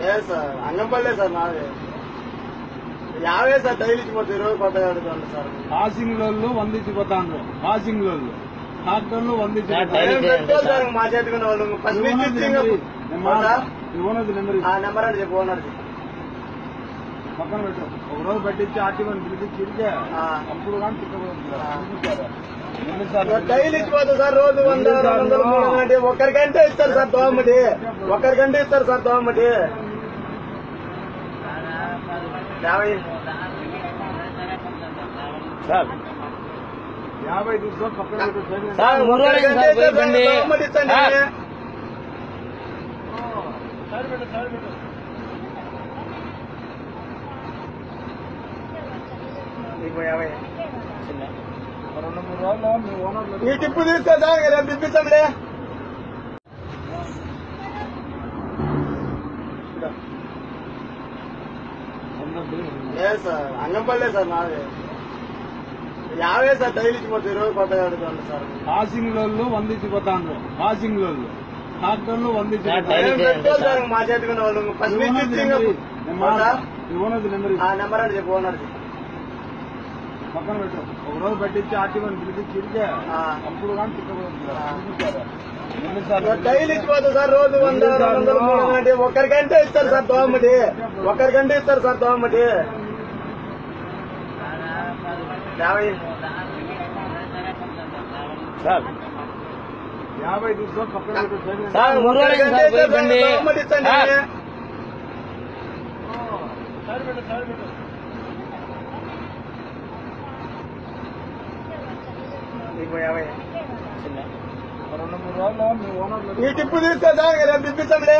లేదు sir అంగంపల్లే sir నాది. యాభై సార్ డైలీ ఇచ్చిపోతే ఇరవై కొత్తగా అడుగుతాను సార్. పాసింగ్ లోళ్ళు వందించిపోతాండ్రు పాసింగ్ లోళ్ళు ఏం పెట్టుకోవాలి సార్ మా చేతికి నెంబర్ ఆ నెంబర్ అంటే చెప్పు ఓనర్ పక్కన పెట్టు. ఒక రోజు పట్టించి ఆర్టీఓని పిలిపించి ఇరిగే ఆ. అప్పుడు కానీ. డైలీ ఇచ్చిపోతా సార్ రోజు వంద రెండు వందలు ఒక్కరికంటే ఇస్తారు సార్ దోమటి ఒక్కరికంటే ఇస్తారు సార్ దోమటి యాభై. సార్ యాభై పక్కన పెట్టు సైడ్ సార్ ఒక్కరికంటే ఇస్తారు సార్ దోమటి ఇచ్చండి సైడ్ పెట్టు సైడ్ పెట్టు నీకు యాభై రెండు మూడు రోజులు మీ ఓనర్ నీ టిప్పు తీస్తే సార్ రేపు లేదు సార్ అంగంపల్లే సార్ నాది. యాభై సార్ డైలీ ఇచ్చిపోతే ఇరవై కొత్తగా అడుగుతాను సార్. పాసింగ్ లోళ్ళు వందించిపోతాండ్రు పాసింగ్ లోళ్ళు ట్రాక్టర్లు ఏం వందించిపోతాండ్రు పెట్టుకోవాలి సార్. మా చేతికి? ఓనర్ నెంబర్ ఆ నెంబర్ అంటే చెప్పు ఓనర్ పక్కన పెట్టు. ఒక రోజు పట్టించి ఆర్టీఓని పిలిపించి ఇరిగే ఆ. అప్పుడు కానీ తిక్కబోతుంది డైలీ ఇచ్చిపోతా సార్ రోజు వంద రెండు వందలు అంటే ఒక్కరికంటే ఇస్తారు సార్ దోమటి ఒక్కరికంటే ఇస్తారు సార్ దోమటి సార్. యాభై తీసుకో పక్కన పెట్టు సైడ్ సార్ ఒక్కరికంటే ఇస్తారు సార్ దోమటి ఇచ్చండి సైడ్ పెట్టు సైడ్ పెట్టు నీకు యాభై రెండు మూడు రోజులు మీ ఓనర్ నీ టిప్పు తీస్తే సార్ రేపు తిప్పించండి